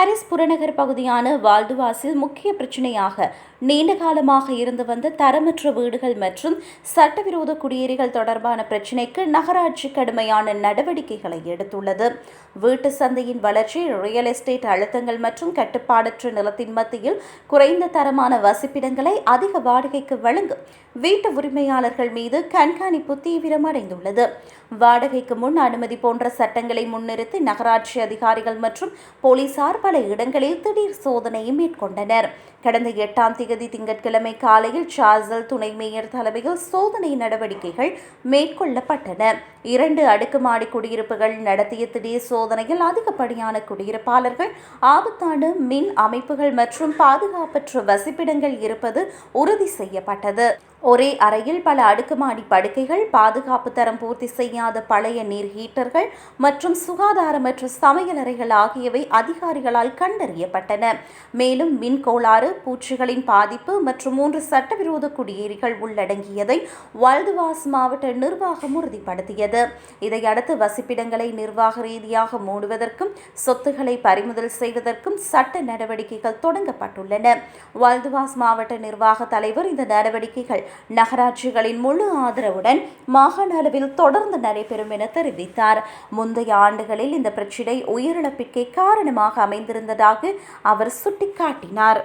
Paris புறநகர் பகுதியான வால்டுவாஸில் முக்கிய பிரச்சினையாக நீண்ட காலமாக இருந்து வந்த தரமற்ற வீடுகள் மற்றும் சட்டவிரோத குடியேறிகள் தொடர்பான பிரச்சினைக்கு நகராட்சி கடுமையான நடவடிக்கைகளை எடுத்துள்ளது. வீட்டு சந்தையின் வளர்ச்சி ரியல் எஸ்டேட் அழுத்தங்கள் மற்றும் கட்டுப்பாடற்ற நிலத்தின் மத்தியில் குறைந்த தரமான வசிப்பிடங்களை அதிக வாடகைக்கு வழங்கும் வீட்டு உரிமையாளர்கள் மீது கண்காணிப்பு தீவிரமடைந்துள்ளது. வாடகைக்கு முன் அனுமதி போன்ற சட்டங்களை முன்னிறுத்தி நகராட்சி அதிகாரிகள் மற்றும் போலீசார் பல இடங்களில் திடீர் சோதனையை மேற்கொண்டனர். கடந்த எட்டாம் தேதி திங்கட்கிழமை காலையில் சார்சல் துணை மேயர் தலைமையில் சோதனை நடவடிக்கைகள் மேற்கொள்ளப்பட்டன. இரண்டு அடுக்குமாடி குடியிருப்புகள் நடத்திய திடீர் சோதனையில் அதிகப்படியான குடியிருப்பாளர்கள் ஆபத்தான மின் அமைப்புகள் மற்றும் பாதுகாப்பற்ற வசிப்பிடங்கள் இருப்பது உறுதி செய்யப்பட்டது. ஒரே அறையில் பல அடுக்குமாடி படுக்கைகள் பாதுகாப்பு தரம் பூர்த்தி செய்யாத பழைய நீர் ஹீட்டர்கள் மற்றும் சுகாதாரமற்ற சமையலறைகள் ஆகியவை அதிகாரிகளால் கண்டறியப்பட்டன. மேலும் மின் கோளாறு பூச்சிகளின் பாதிப்பு மற்றும் மூன்று சட்டவிரோத குடியேறிகள் உள்ளடங்கியதை வல்துவாஸ் மாவட்ட நிர்வாகம் உறுதிப்படுத்தியது. இதையடுத்து வசிப்பிடங்களை நிர்வாக ரீதியாக மூடுவதற்கும் சொத்துக்களை பறிமுதல் செய்வதற்கும் சட்ட நடவடிக்கைகள் தொடங்கப்பட்டுள்ளன. வல்துவாஸ் மாவட்ட நிர்வாக தலைவர் இந்த நடவடிக்கைகள் நகராட்சிகளின் முழு ஆதரவுடன் மாகாண அளவில் தொடர்ந்து நடைபெறும் என தெரிவித்தார். முந்தைய ஆண்டுகளில் இந்த பிரச்சினை உயிரிழப்பிற்கே காரணமாக அமைந்திருந்ததாக அவர் சுட்டிக்காட்டினார்.